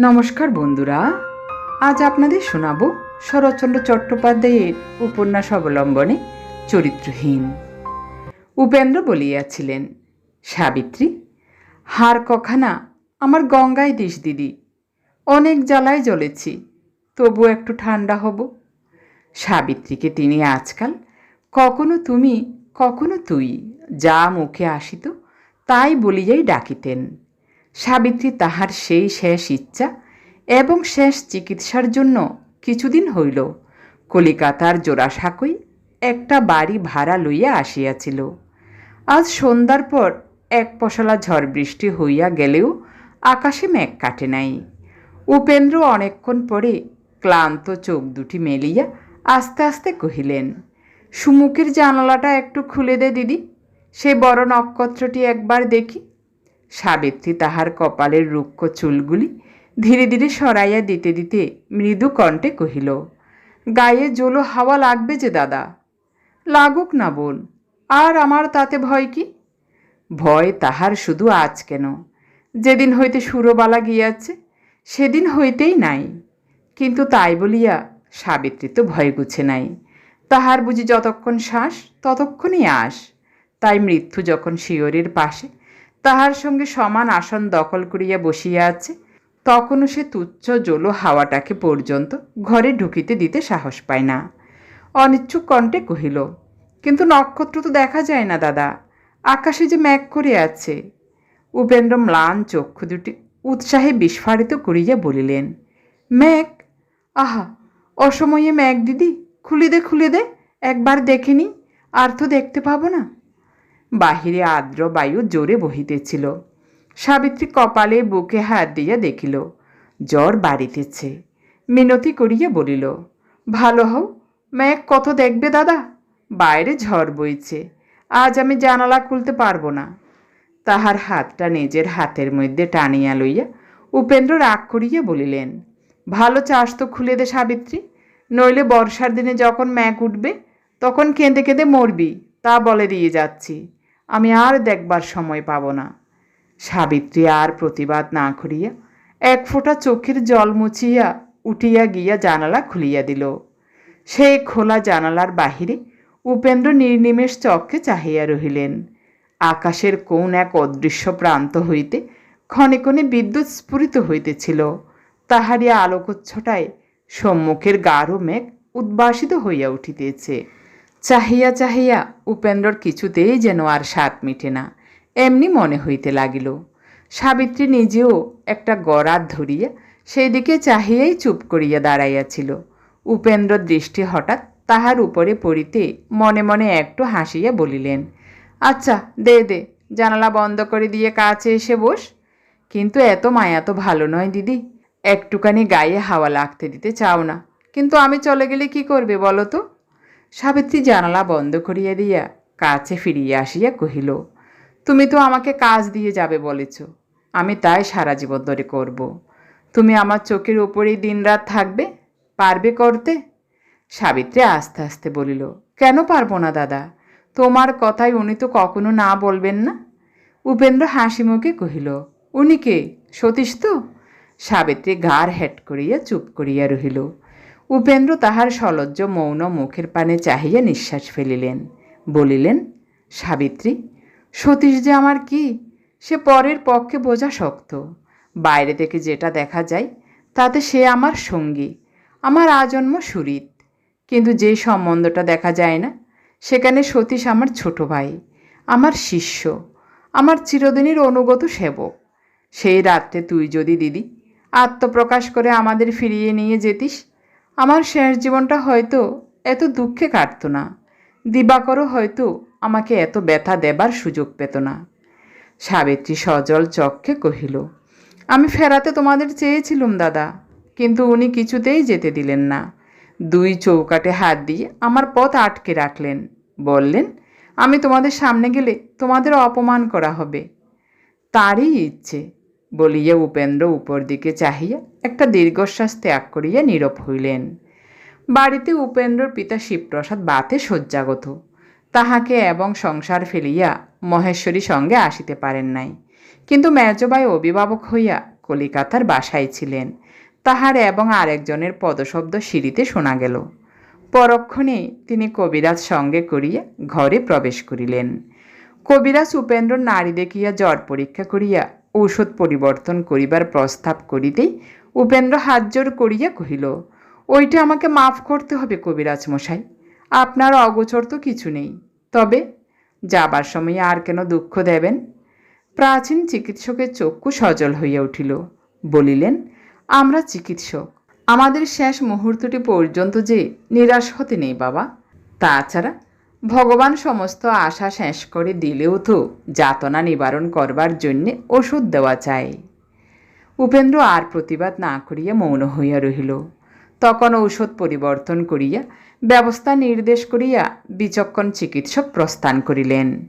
নমস্কার বন্ধুরা, আজ আপনাদের শোনাব শরৎচন্দ্র চট্টোপাধ্যায়ের উপন্যাস অবলম্বনে চরিত্রহীন। উপেন্দ্র বলিয়াছিলেন, সাবিত্রী, হার কখানা আমার গঙ্গায় দিস দিদি, অনেক জ্বালায় জ্বলেছি তবু একটু ঠান্ডা হব। সাবিত্রীকে তিনি আজকাল কখনো তুমি, কখনো তুই, যা মুখে আসিত তাই বলিয়াই ডাকিতেন। সাবিত্রী তাহার সেই শেষ ইচ্ছা এবং শেষ চিকিৎসার জন্য কিছুদিন হইল। কলিকাতার জোড়াসাঁকোয় একটা বাড়ি ভাড়া লইয়া আসিয়াছিল। আজ সন্ধ্যার পর এক পশলা ঝড় বৃষ্টি হইয়া গেলেও আকাশে মেঘ কাটে নাই। উপেন্দ্র অনেকক্ষণ পরে ক্লান্ত চোখ দুটি মেলিয়া আস্তে আস্তে কহিলেন, সুমুখের জানালাটা একটু খুলে দে দিদি, সে বড় নক্ষত্রটি একবার দেখি। সাবিত্রী তাহার কপালের রুক্ষ চুলগুলি ধীরে ধীরে সরাইয়া দিতে দিতে মৃদু কণ্ঠে কহিল, গায়ে জোলো হাওয়া লাগবে যে দাদা? লাগুক না বোন, আর আমার তাতে ভয় কি? ভয় তাহার শুধু আজ কেন? যেদিন হইতে সুরবালা গিয়াছে, সেদিন হইতেই নাই। কিন্তু তাই বলিয়া সাবিত্রী তো ভয় গুছে নাই। তাহার বুঝি যতক্ষণ শ্বাস, ততক্ষণই আস। তাই মৃত্যু যখন শিয়রের পাশে তাহার সঙ্গে সমান আসন দখল করিয়া বসিয়া আছে। তখনও সে তুচ্ছ জলো হাওয়াটাকে পর্যন্ত ঘরে ঢুকিতে দিতে সাহস পায় না। অনিচ্ছুক কণ্ঠে কহিল, কিন্তু নক্ষত্র তো দেখা যায় না দাদা। আকাশে যে ম্যাঘ করে আছে উপেন্দ্র ম্লান চক্ষু দুটি উৎসাহে বিস্ফারিত করিয়া বলিলেন ম্যাঘ আহা, অসময়ে ম্যাঘ দিদি। খুলে দে খুলে দে একবার দেখে নি। আর তো দেখতে পাবো না। বাহিরে আর্দ্র বায়ু জোরে বহিতেছিল। সাবিত্রী কপালে বুকে হাত দিয়া দেখিল, জ্বর বাড়িতেছে। মিনতি করিয়া বলিল, ভালো হও, ম্যাক, কত দেখবে দাদা? বাইরে ঝড় বইছে, আজ আমি জানালা খুলতে পারব না। তাহার হাতটা নিজের হাতের মধ্যে টানিয়া লইয়া উপেন্দ্র রাগ করিয়া বলিলেন, ভালো চাষ তো খুলে দে সাবিত্রী, নইলে বর্ষার দিনে যখন ম্যাক উঠবে, তখন কেঁদে কেঁদে মরবি, তা বলে দিয়ে যাচ্ছি। আমি আর দেখবার সময় পাব না। সাবিত্রী আর প্রতিবাদ না করিয়া এক ফোঁটা চোখের জল মুছিয়া উঠিয়া গিয়া জানালা খুলিয়া দিল। সেই খোলা জানালার বাহিরে উপেন্দ্র নির্নিমেষ চক্ষে চাহিয়া রহিলেন। আকাশের কোন এক অদৃশ্য প্রান্ত হইতে ক্ষণে ক্ষণে বিদ্যুৎ স্ফুরিত হইতেছিল। তাহারই আলোকচ্ছটায় সম্মুখের গাঢ় মেঘ উদ্ভাসিত হইয়া উঠিতেছে। চাহিয়া চাহিয়া উপেন্দ্রর কিছুতেই যেন আর স্বাদ মিটে না। এমনি মনে হইতে লাগিল, সাবিত্রী নিজেও একটা গড়াত ধরিয়া সেই দিকে চাহিয়াই চুপ করিয়া দাঁড়াইয়াছিল। উপেন্দ্র দৃষ্টি হঠাৎ তাহার উপরে পড়িতে মনে মনে একটু হাসিয়া বলিলেন আচ্ছা দে দে, জানালা বন্ধ করে দিয়ে কাছে এসে বস। কিন্তু এত মায়া তো ভালো নয় দিদি, একটুখানি গায়ে হাওয়া লাগতে দিতে চাও না। কিন্তু আমি চলে গেলে কি করবে বলো তো? সাবিত্রী জানালা বন্ধ করিয়া দিয়া কাছে ফিরিয়া আসিয়া কহিল, তুমি তো আমাকে কাজ দিয়ে যাবে বলেছ, আমি তাই সারা জীবন ধরে করব। তুমি আমার চোখের উপরেই দিনরাত থাকবে, পারবে করতে? সাবিত্রী আস্তে আস্তে বলিল, কেন পারব না দাদা? তোমার কথাই উনি তো কখনো না বলবেন না? উপেন্দ্র হাসি মুখে কহিল, উনি কে? সতীশ তো? সাবিত্রী ঘাড় হেট করিয়া চুপ করিয়া রহিল। উপেন্দ্র তাহার সলজ্জ মৌন মুখের পানে চাহিয়া নিঃশ্বাস ফেলিলেন। বলিলেন, সাবিত্রী, সতীশ যে আমার কি? সে পরের পক্ষে বোঝা শক্ত। বাইরে থেকে যেটা দেখা যায়, তাতে সে আমার সঙ্গী, আমার আজন্ম সুরিত। কিন্তু যে সম্বন্ধটা দেখা যায় না, সেখানে সতীশ আমার ছোট ভাই, আমার শিষ্য, আমার চিরদিনের অনুগত সেবক। সেই রাত্রে তুই যদি দিদি, আত্মপ্রকাশ করে আমাদের ফিরিয়ে নিয়ে যেতিস আমার শেষ জীবনটা হয়তো এত দুঃখে কাটতো না। দিবাকরও হয়তো আমাকে এত ব্যথা দেবার সুযোগ পেত না। সাবিত্রী সজল চক্ষে কহিল, আমি ফেরাতে তোমাদের চেয়েছিলুম, দাদা, কিন্তু উনি কিছুতেই যেতে দিলেন না। দুই চৌকাটে হাত দিয়ে আমার পথ আটকে রাখলেন। বললেন, আমি তোমাদের সামনে গেলে তোমাদের অপমান করা হবে। তারই ইচ্ছে। বলিয়া উপেন্দ্র উপর দিকে চাহিয়া একটা দীর্ঘশ্বাস ত্যাগ করিয়া নীরব হইলেন। বাড়িতে উপেন্দ্রর পিতা শিবপ্রসাদ বাতে শয্যাগত। তাহাকে এবং সংসার ফেলিয়া মহেশ্বরী সঙ্গে আসিতে পারেন নাই। কিন্তু মেজবাই অভিভাবক হইয়া কলিকাতার বাসায় ছিলেন। তাহার এবং আরেকজনের পদশব্দ সিঁড়িতে শোনা গেল। পরক্ষণে তিনি কবিরাজ সঙ্গে করিয়া ঘরে প্রবেশ করিলেন। কবিরাজ উপেন্দ্র নারী দেখিয়া জ্বর পরীক্ষা করিয়া ঔষধ পরিবর্তন করিবার প্রস্তাব করিতেই উপেন্দ্র হাত জোর করিয়া কহিল, ওইটা আমাকে মাফ করতে হবে কবিরাজ মশাই। আপনার অগোচর তো কিছু নেই। তবে যাবার সময় আর কেন দুঃখ দেবেন? প্রাচীন চিকিৎসকের চক্ষু সজল হইয়া উঠিল। বলিলেন, আমরা চিকিৎসক। আমাদের শেষ মুহূর্তটি পর্যন্ত যে নিরাশ হতে নেই বাবা। তাছাড়া ভগবান সমস্ত আশা শেষ করে দিলেও তো যাতনা নিবারণ করবার জন্যে ওষুধ দেওয়া চাই। উপেন্দ্র আর প্রতিবাদ না করিয়া মৌন হইয়া রহিল। তখন ঔষধ পরিবর্তন করিয়া, ব্যবস্থা নির্দেশ করিয়া বিচক্ষণ চিকিৎসক প্রস্থান করিলেন।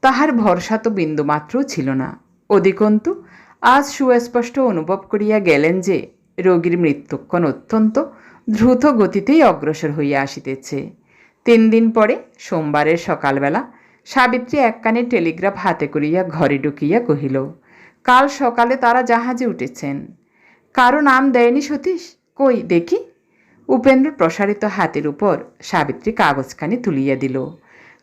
তাহার ভরসা তো বিন্দুমাত্রও ছিল না। অধিকন্তু, আজ সুস্পষ্ট অনুভব করিয়া গেলেন যে, রোগীর মৃত্যুক্ষণ অত্যন্ত দ্রুত গতিতেই অগ্রসর হইয়া আসিতেছে। তিন দিন পরে, সোমবারের সকালবেলা, সাবিত্রী একখানে টেলিগ্রাফ হাতে করিয়া ঘরে ঢুকিয়া কহিল, কাল সকালে তারা জাহাজে উঠেছেন। কারও নাম দেয়নি সতীশ? কই, দেখি? উপেন্দ্র প্রসারিত হাতের উপর সাবিত্রী কাগজখানি তুলিয়া দিল।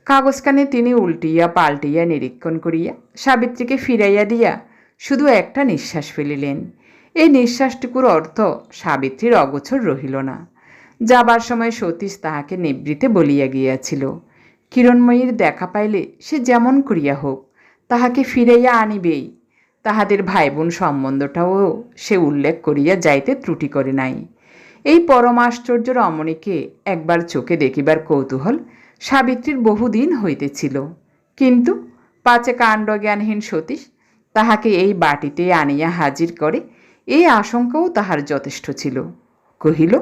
কাগজখানে তিনি উল্টিয়া পাল্টিয়া নিরীক্ষণ করিয়া সাবিত্রীকে ফিরাইয়া দিয়া শুধু একটা নিঃশ্বাস ফেলিলেন। এই নিঃশ্বাসটুকুর অর্থ সাবিত্রীর অগোচর রহিল না। যাবার সময় সতীশ তাহাকে নিবৃতে বলিয়া গিয়াছিল। কিরণময়ীর দেখা পাইলে সে যেমন করিয়া হোক, তাহাকে ফিরাইয়া আনিবেই। তাহাদের ভাই বোন সম্বন্ধটাও সে উল্লেখ করিয়া যাইতে ত্রুটি করে নাই। এই পরমাশ্চর্য রমণীকে একবার চোখে দেখিবার কৌতূহল সাবিত্রীর বহুদিন হইতেছিল। কিন্তু পাচে কাণ্ডজ্ঞানহীন সতীশ তাহাকে এই বাটিতে আনিয়া হাজির করে, এই আশঙ্কাও তাহার যথেষ্ট ছিল। কহিল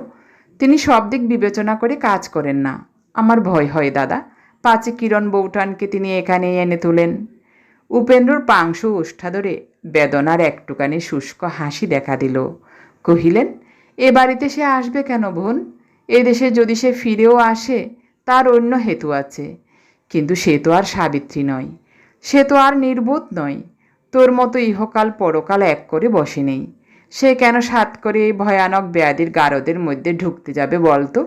তিনি সব দিক বিবেচনা করে কাজ করেন না। আমার ভয় হয়, দাদা। পাঁচে কিরণ বৌঠানকে তিনি এখানে এনে তোলেন। উপেন্দ্রর পাংশু ওষ্ঠাধরে বেদনার একটুখানি শুষ্ক হাসি দেখা দিল। কহিলেন, এ বাড়িতে সে আসবে কেন বোন? এদেশে যদি সে ফিরেও আসে, তার অন্য হেতু আছে। কিন্তু সে তো আর সাবিত্রী নয়। সে তো আর নির্বোধ নয়। তোর মতো ইহকাল পরকাল এক করে বসে নেই। সে কেন সাত করে এই ভয়ানক ব্যাধির গারদের মধ্যে ঢুকতে যাবে বলতো?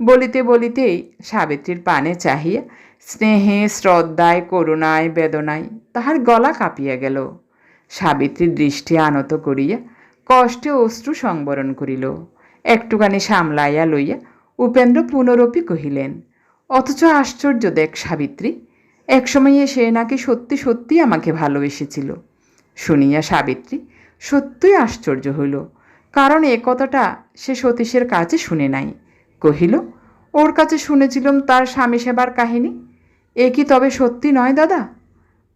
বলিতে বলিতেই সাবিত্রীর পানে চাহিয়া স্নেহে, শ্রদ্ধায়, করুণায়, বেদনায় তাহার গলা কাঁপিয়া গেল। সাবিত্রীর দৃষ্টি আনত করিয়া কষ্টে অশ্রু সংবরণ করিল। একটুখানি সামলাইয়া লইয়া উপেন্দ্র পুনরপি কহিলেন, অথচ আশ্চর্য দেখ সাবিত্রী, একসময়ে সে নাকি সত্যি সত্যি আমাকে ভালোবেসেছিল। শুনিয়া সাবিত্রী সত্যই আশ্চর্য হইল, কারণ এ কথাটা সে সতীশের কাছে শুনে নাই। কহিল, ওর কাছে শুনেছিলাম তার স্বামী সেবার কাহিনী? এ কি তবে সত্যি নয় দাদা?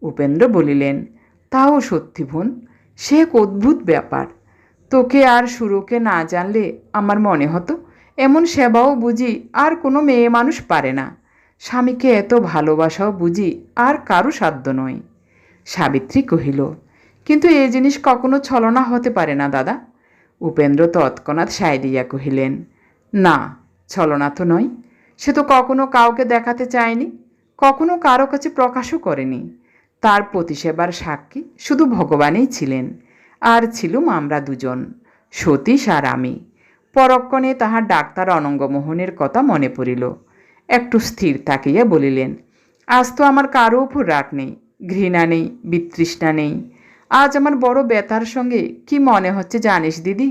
উপেন্দ্র বলিলেন, তাও সত্যি বোন, সে এক অদ্ভুত ব্যাপার। তোকে আর সুরকে না জানলে আমার মনে হতো, এমন সেবাও বুঝি আর কোনো মেয়ে মানুষ পারে না। স্বামীকে এত ভালোবাসাও বুঝি আর কারও সাধ্য নয়। সাবিত্রী কহিল কিন্তু এ জিনিস কখনো ছলনা হতে পারে না, দাদা। উপেন্দ্র তৎক্ষণাৎ সায় দিয়া কহিলেন, না, ছলনা তো নয়। সে তো কখনো কাউকে দেখাতে চায়নি, কখনো কারও কাছে প্রকাশও করেনি। তার প্রতিসেবার সাক্ষী শুধু ভগবানই ছিলেন, আর ছিলুম আমরা দুজন, সতীশ আর আমি। পরক্ষণে তাহার ডাক্তার অনঙ্গমোহনের কথা মনে পড়িল। একটু স্থির তাকিয়া বলিলেন, আজ তো আমার কারও উপর রাগ নেই, ঘৃণা নেই, বিতৃষ্ণা নেই। আজ আমার বড় ব্যথার সঙ্গে কি মনে হচ্ছে জানিস দিদি?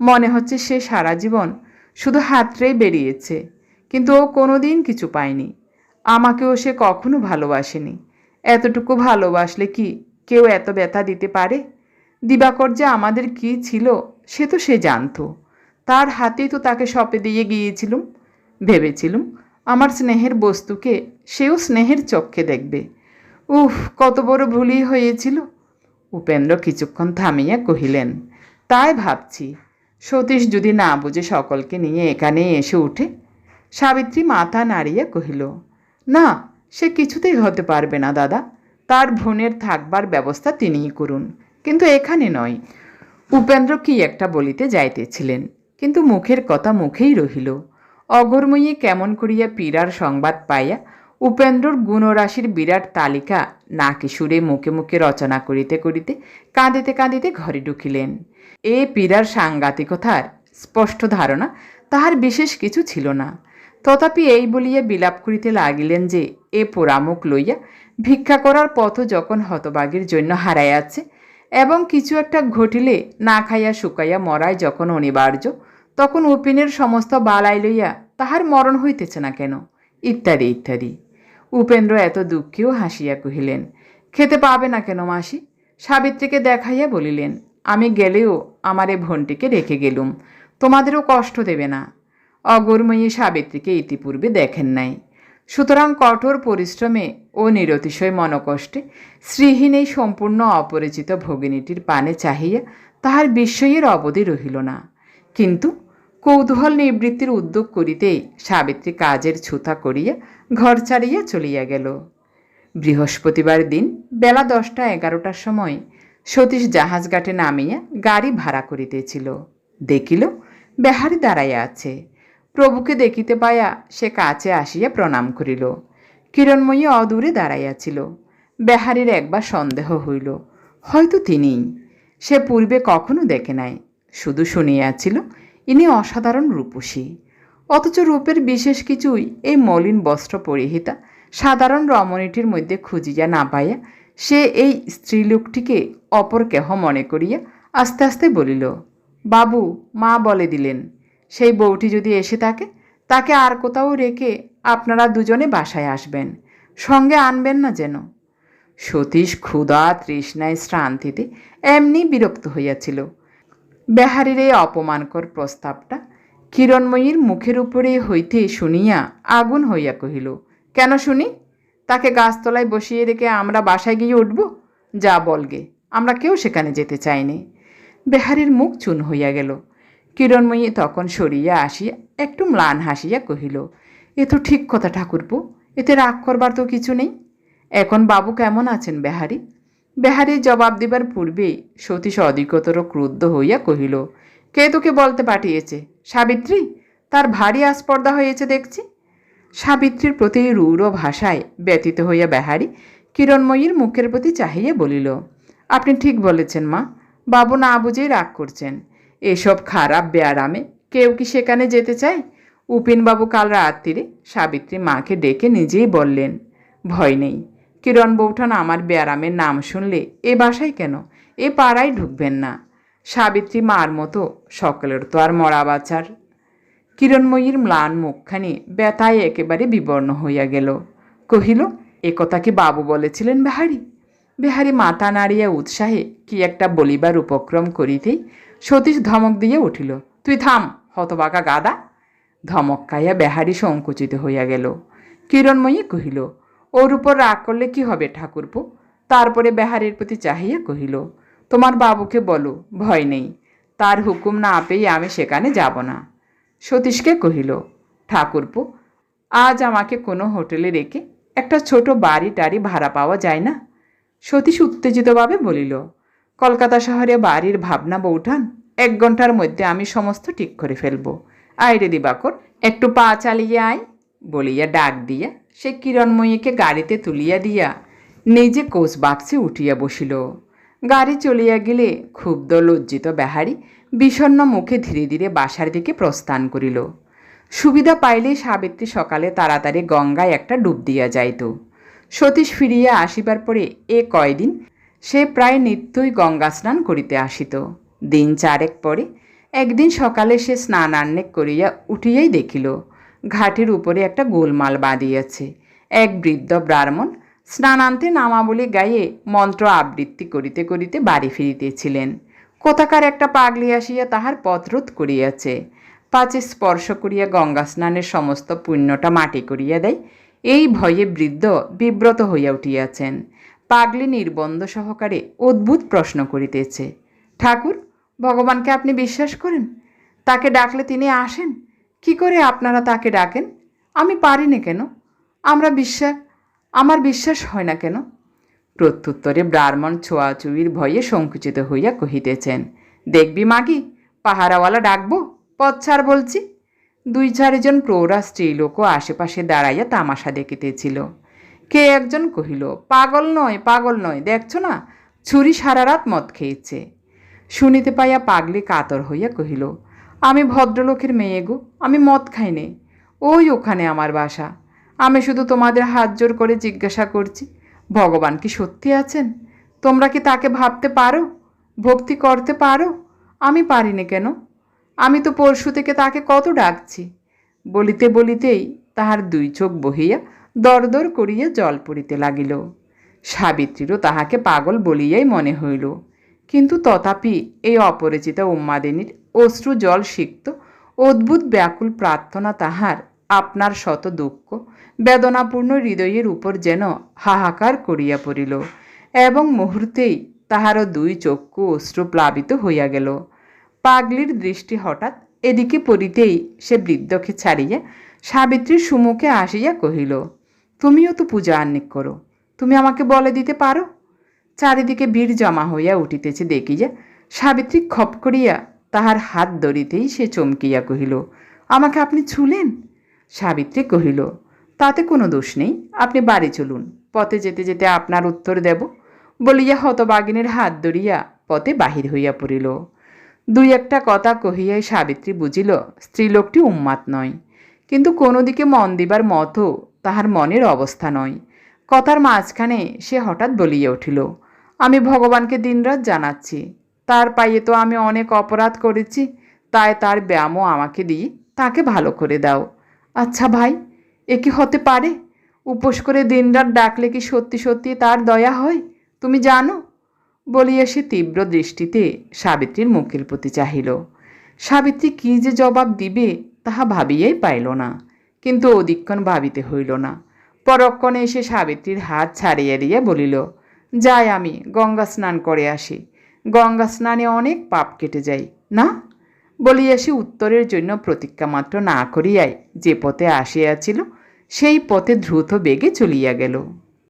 মনে হচ্ছে সে সারা জীবন শুধু হাতড়েই বেরিয়েছে, কিন্তু ও কোনো দিন কিছু পায়নি। আমাকেও সে কখনো ভালোবাসেনি। এতটুকু ভালোবাসলে কি কেউ এত ব্যথা দিতে পারে? দিবাকর যে আমাদের কি ছিল, সে তো সে জানতো। তার হাতেই তো তাকে সপে দিয়ে গিয়েছিলুম, ভেবেছিলুম আমার স্নেহের বস্তুকে সেও স্নেহের চক্ষে দেখবে। উফ, কত বড় ভুলই হয়েছিল। উপেন্দ্র কিছুক্ষণ থামিয়া কহিলেন, তাই ভাবছি, সতীশ যদি না বুঝে সকলকে নিয়ে এখানে এসে উঠে? সাবিত্রী মাথা নাড়িয়া কহিল, না, সে কিছুতেই হতে পারবে না দাদা, তার বোনের থাকবার ব্যবস্থা তিনিই করুন, কিন্তু এখানে নয়। উপেন্দ্র কি একটা বলিতে যাইতেছিলেন, কিন্তু মুখের কথা মুখেই রহিল অগরময়ী কেমন করিয়া পীড়ার সংবাদ পাইয়া উপেন্দ্রর গুণরাশির বিরাট তালিকা। নাকি সুরে মুখে মুখে রচনা করিতে করিতে কাঁদিতে কাঁদিতে ঘরে ঢুকিলেন। এ পীড়ার সাংঘাতিকতার স্পষ্ট ধারণা তাহার বিশেষ কিছু ছিল না। তথাপি এই বলিয়া বিলাপ করিতে লাগিলেন যে, এ পোড়ামুখ লইয়া ভিক্ষা করার পথ যখন হতবাগের জন্য হারাইয়াছে এবং কিছু একটা ঘটিলে না খাইয়া শুকাইয়া মরাই যখন অনিবার্য, তখন উপিনের সমস্ত বালাই লইয়া তাহার মরণ হইতেছে না কেন? ইত্যাদি ইত্যাদি। উপেন্দ্র এত দুঃখেও হাসিয়া কহিলেন, খেতে পাবে না কেন মাসি? সাবিত্রীকে দেখাইয়া বলিলেন, আমি গেলেও আমার এ ভনটিকে রেখে গেলুম, তোমাদেরও কষ্ট দেবে না। অগরময়ী সাবিত্রীকে ইতিপূর্বে দেখেন নাই। সুতরাং কঠোর পরিশ্রমে ও নিরতিশয় মনকষ্টে শ্রীহীন এই সম্পূর্ণ অপরিচিত ভগিনীটির পানে চাহিয়া তাহার বিস্ময়ের অবধি রহিল না। কিন্তু কৌতূহল নিবৃত্তির উদ্যোগ করিতেই সাবিত্রী কাজের ছুতা করিয়া ঘর ছাড়িয়া চলিয়া গেল। বৃহস্পতিবার দিন বেলা দশটা এগারোটার সময় সতীশ জাহাজ ঘাটে নামিয়া গাড়ি ভাড়া করিতেছিল। দেখিল, বেহারি দাঁড়াইয়া আছে। প্রভুকে দেখিতে পাইয়া সে কাছে আসিয়া প্রণাম করিল। কিরণময়ী অদূরে দাঁড়াইয়াছিল। বেহারির একবার সন্দেহ হইল, হয়তো তিনিই? সে পূর্বে কখনো দেখে নাই। শুধু শুনিয়াছিল ইনি অসাধারণ রূপসী। অথচ রূপের বিশেষ কিছুই এই মলিন বস্ত্র পরিহিতা, সাধারণ রমণীটির মধ্যে খুঁজিয়া না পাইয়া সে এই স্ত্রীলোকটিকে অপর কেহ মনে করিয়া আস্তে আস্তে বলিল, বাবু, মা বলে দিলেন, সেই বউটি যদি এসে থাকে, তাকে আর কোথাও রেখে আপনারা দুজনে বাসায় আসবেন, সঙ্গে আনবেন না যেন? সতীশ ক্ষুধা তৃষ্ণায় শ্রান্তিতে এমনি বিরক্ত হইয়াছিল। বেহারির এই অপমানকর প্রস্তাবটা কিরণময়ীর মুখের উপরে হইতে শুনিয়া আগুন হইয়া কহিল, কেন শুনি? তাকে গাছতলায় বসিয়ে রেখে আমরা বাসায় গিয়ে উঠব? যা বলগে আমরা কেউ সেখানে যেতে চাইনি। বেহারির মুখ চুন হইয়া গেল। কিরণময়ী তখন সরিয়া আসিয়া একটু ম্লান হাসিয়া কহিল, এ তো ঠিক কথা ঠাকুরপো, এতে রাগ করবার তো কিছু নেই। এখন বাবু কেমন আছেন বেহারি? বেহারির জবাব দিবার পূর্বেই সতীশ অধিকতর ক্রুদ্ধ হইয়া কহিল, কে তোকে বলতে পাঠিয়েছে? সাবিত্রী? তার ভারী আস্পর্ধা হয়েছে দেখছি। সাবিত্রীর প্রতি রূঢ় ভাষায় ব্যতীত হইয়া বেহারি কিরণময়ীর মুখের প্রতি চাহিয়া বলিল, আপনি ঠিক বলেছেন মা, বাবু না বুঝেই রাগ করছেন। এসব খারাপ বেয়ারামে কেউ কি সেখানে যেতে চায়? উপিনবাবু কাল রাত্রিরে সাবিত্রী মাকে ডেকে নিজেই বললেন, ভয় নেই। কিরণ বৌঠান আমার বেয়ারামের নাম শুনলে এ বাসায় কেন? এ পাড়ায় ঢুকবেন না। সাবিত্রী মার মতো, সকলের তো আর মরা বাচার। কিরণময়ীর ম্লান মুখখানি ব্যথায় একেবারে বিবর্ণ হইয়া গেল। কহিল, এ কথা কি বাবু বলেছিলেন বেহারি? বেহারি মাথা নাড়িয়া উৎসাহে কি একটা বলিবার উপক্রম করিতেই সতীশ ধমক দিয়ে উঠিল, তুই থাম, হতবাকা গাদা। ধমক খাইয়া বেহারি সংকুচিত হইয়া গেল। কিরণময়ী কহিল ওর উপর রাগ করলে কি হবে ঠাকুরপো? তারপরে বেহারের প্রতি চাহিয়া কহিল, তোমার বাবুকে বলো, ভয় নেই। তার হুকুম না পেয়ে আমি সেখানে যাব না। সতীশকে কহিল, ঠাকুরপো, আজ আমাকে কোনো হোটেলে রেখে একটা ছোট বাড়ি টাড়ি ভাড়া পাওয়া যায় না? সতীশ উত্তেজিতভাবে বলিল, কলকাতা শহরে বাড়ির ভাবনা বৌঠান, এক ঘণ্টার মধ্যে আমি সমস্ত ঠিক করে ফেলব। আয় রে দিবাকর, একটু পা চালিয়ে আয়, বলিয়া ডাক দিয়া সে কিরণময়ীকে গাড়িতে তুলিয়া দিয়া নিজে কোচ বাক্সে উঠিয়া বসিল। গাড়ি চলিয়া গেলে ক্ষুব্ধ লজ্জিত বেহারি বিষণ্ণ মুখে ধীরে ধীরে বাসার দিকে প্রস্থান করিল। সুবিধা পাইলেই সাবিত্রী সকালে তাড়াতাড়ি গঙ্গায় একটা ডুব দিয়া যাইত। সতীশ ফিরিয়া আসিবার পরে এ কয়দিন সে প্রায় নিত্যই গঙ্গা স্নান করিতে আসিত। দিন চারেক পরে একদিন সকালে সে স্নানান্নেক করিয়া উঠিয়াই দেখিল ঘাটের উপরে একটা গোলমাল বাঁধিয়াছে। এক বৃদ্ধ ব্রাহ্মণ স্নানান্তে নামাবলী গায়ে মন্ত্র আবৃত্তি করিতে করিতে বাড়ি ফিরিতেছিলেন। কোথাকার একটা পাগলি আসিয়া তাহার পথরোধ করিয়াছে। পাচে স্পর্শ করিয়া গঙ্গা স্নানের সমস্ত পুণ্যটা মাটি করিয়া দেয়। এই ভয়ে বৃদ্ধ বিব্রত হইয়া উঠিয়াছেন। পাগলি নির্বন্ধ সহকারে অদ্ভুত প্রশ্ন করিতেছে, ঠাকুর, ভগবানকে আপনি বিশ্বাস করেন? তাকে ডাকলে তিনি আসেন? কি করে আপনারা তাকে ডাকেন? আমি পারি না কেন? আমরা বিশ্বাস, আমার বিশ্বাস হয় না কেন? প্রত্যুত্তরে ব্রাহ্মণ ছোঁয়াছুঁয়ির ভয়ে সংকুচিত হইয়া কহিতেছেন, দেখবি মাগি পাহারাওয়ালা ডাকবো? পথ ছাড় বলছি। দুই চারিজন প্রৌঢ়া স্ত্রীলোকও আশেপাশে দাঁড়াইয়া তামাশা দেখিতেছিল। কে একজন কহিল, পাগল নয় পাগল নয়, দেখছ না? ছুরি সারা রাত মদ খেয়েছে। শুনিতে পাইয়া পাগলি কাতর হইয়া কহিল আমি ভদ্রলোকের মেয়ে গো, আমি মদ খাই নে। ওই ওখানে আমার বাসা। আমি শুধু তোমাদের হাত জোর করে জিজ্ঞাসা করছি, ভগবান কি সত্যি আছেন? তোমরা কি তাকে ভাবতে পারো? ভক্তি করতে পারো? আমি পারিনি কেন? আমি তো পরশু থেকে তাকে কত ডাকছি। বলিতে বলিতেই তাহার দুই চোখ বহিয়া দরদর করিয়া জল পড়িতে লাগিল। সাবিত্রীরও তাহাকে পাগল বলিয়াই মনে হইল। কিন্তু তথাপি এই অপরিচিতা উন্মাদিনীর অশ্রু জল সিক্ত, অদ্ভুত ব্যাকুল প্রার্থনা তাহার, আপনার শত দুঃখ, বেদনাপূর্ণ হৃদয়ের উপর যেন হাহাকার করিয়া পড়িল, এবং মুহূর্তেই তাহারও দুই চক্ষু অশ্রু প্লাবিত হইয়া গেল। পাগলির দৃষ্টি হঠাৎ এদিকে পড়িতেই সে বৃদ্ধকে ছাড়িয়া সাবিত্রীর সুমুখে আসিয়া কহিল, তুমিও তো পূজা আহ্নিক করো, তুমি আমাকে বলে দিতে পারো? চারিদিকে ভিড় জমা হইয়া উঠিতেছে দেখিয়া সাবিত্রী খপ করিয়া তাহার হাত দড়িতেই সে চমকিয়া কহিল, আমাকে আপনি ছুলেন? সাবিত্রী কহিল, তাতে কোনো দোষ নেই, আপনি বাড়ি চলুন, পথে যেতে যেতে আপনার উত্তর দেব। বলিয়া হতবাগিনীর হাত ধরিয়া পথে বাহির হইয়া পড়িল। দুই একটা কথা কহিয়াই সাবিত্রী বুঝিল, স্ত্রীলোকটি উন্মাদ নয়। কিন্তু কোনো দিকে মন দিবার মতো তাহার মনের অবস্থা নয়। কথার মাঝখানে সে হঠাৎ বলিয়া উঠিল, আমি ভগবানকে দিনরাত জানাচ্ছি তার পাইয়ে তো আমি অনেক অপরাধ করেছি, তাই তার ব্যায়ামও আমাকে দিয়ে তাকে ভালো করে দাও। আচ্ছা ভাই, এ কি হতে পারে? উপোস করে দিনরাত ডাকলে কি সত্যি সত্যি তার দয়া হয়? তুমি জানো? বলিয়া সে তীব্র দৃষ্টিতে সাবিত্রীর মুখের প্রতি চাহিল। সাবিত্রী কী যে জবাব দিবে, তাহা ভাবিয়াই পাইল না, কিন্তু অধিক্ষণ ভাবিতে হইল না। পরক্ষণে এসে সাবিত্রীর হাত ছাড়িয়ে দিয়া বলিল, যাই আমি, গঙ্গা স্নান করে আসি। গঙ্গা স্নানে অনেক পাপ কেটে যায়, না? বলিয়া সে উত্তরের জন্য প্রতীক্ষা মাত্র না করিয়াই যে পথে আসিয়াছিল, সেই পথে দ্রুত বেগে চলিয়া গেল।